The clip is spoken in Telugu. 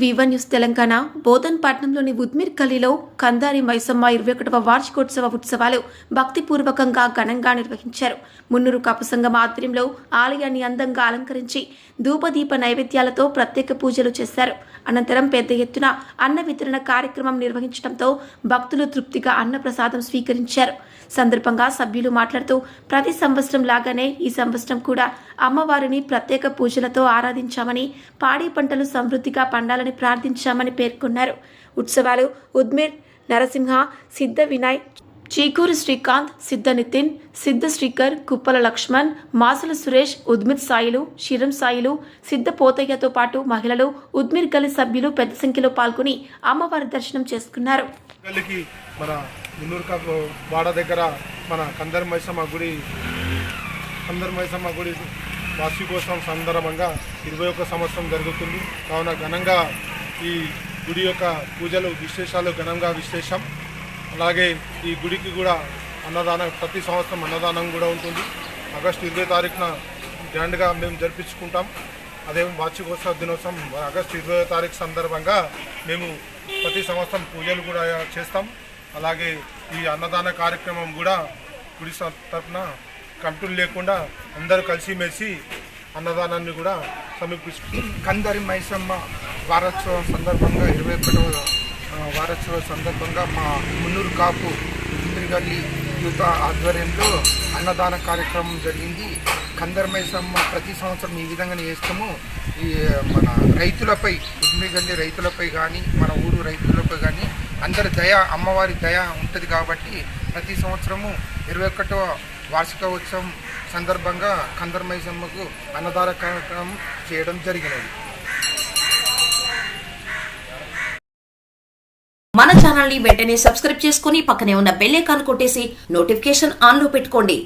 వివన్ న్యూస్ తెలంగాణ. బోధన్పట్నంలోని ఉద్మిర్ గలీలో కందారి మైసమ్మ ఇరవై ఒకటవ వార్షికోత్సవ ఉత్సవాలు భక్తిపూర్వకంగా ఘనంగా నిర్వహించారు. మున్నూరు కపసంగం ఆధ్వర్యంలో ఆలయాన్ని అందంగా అలంకరించి ధూపదీప నైవేద్యాలతో ప్రత్యేక పూజలు చేశారు. అనంతరం పెద్ద ఎత్తున అన్న వితరణ కార్యక్రమం నిర్వహించడంతో భక్తులు తృప్తిగా అన్నప్రసాదం స్వీకరించారు. సందర్భంగా సభ్యులు మాట్లాడుతూ ప్రతి సంవత్సరం లాగానే ఈ సంవత్సరం కూడా అమ్మవారిని ప్రత్యేక పూజలతో ఆరాధించామని పాడి పంటలు సమృద్ధిగా పండాలని ప్రార్థించామని పేర్కొన్నారు. ఉత్సవాలు ఉద్మిర్ నరసింహ సిద్ధ వినాయ్ చీకూరు శ్రీకాంత్ సిద్ధ నితిన్ సిద్ధ శ్రీకర్ కుప్పల లక్ష్మణ్ మాసుల సురేష్ ఉద్మిత్ సాయిలు శిరం సాయిలు సిద్ధ పోతయ్యతో పాటు మహిళలు ఉద్మిర్ గలి సభ్యులు పెద్ద సంఖ్యలో పాల్గొని అమ్మవారి దర్శనం చేసుకున్నారు. మన వాడ దగ్గర మన కందర్ మైసమ్మ గుడి కందర్ మైసమ్మ గుడి వార్షికోత్సవం సందర్భంగా ఇరవై ఒక్క సంవత్సరం జరుగుతుంది. కావున ఘనంగా ఈ గుడి యొక్క పూజలు విశేషాలు ఘనంగా విశేషం. అలాగే ఈ గుడికి కూడా అన్నదానం ప్రతి సంవత్సరం అన్నదానం కూడా ఉంటుంది. ఆగస్టు ఇరవై తారీఖున గ్రాండ్గా మేము జరిపించుకుంటాం. అదే వార్షికోత్సవ దినోత్సవం ఆగస్టు ఇరవై తారీఖు సందర్భంగా మేము ప్రతి సంవత్సరం పూజలు కూడా చేస్తాం. అలాగే ఈ అన్నదాన కార్యక్రమం కూడా గుడి తరఫున కంట్రోల్ లేకుండా అందరూ కలిసిమెలిసి అన్నదానాన్ని కూడా సమీపిస్తుంది కందరి మైసమ్మ వారోత్సవం సందర్భంగా ఇరవై ఒకటవ వారోత్సవం వారోత్సవ సందర్భంగా మా మున్నూరు కాపు ఇంద్రిగల్లి యువత ఆధ్వర్యంలో అన్నదాన కార్యక్రమం జరిగింది. కందరి మైసమ్మ ప్రతి సంవత్సరం ఈ విధంగానే చేస్తాము. ఈ మన రైతులపై ఉద్మిగల్లి రైతులపై కానీ మన ఊరు రైతులపై కానీ అందరి దయ అమ్మవారి దయ ఉంటుంది కాబట్టి ప్రతి సంవత్సరము ఇరవై ఒకటవ వార్షిక ఉత్సవం సందర్భంగా కందర్మైసమ్మకు అన్నదాన కార్యక్రమం చేయడం జరిగినది. మన ఛానల్ని వెంటనే సబ్స్క్రైబ్ చేసుకుని పక్కనే ఉన్న బెల్ ఐకాన్ కొట్టేసి నోటిఫికేషన్ ఆన్లో పెట్టుకోండి.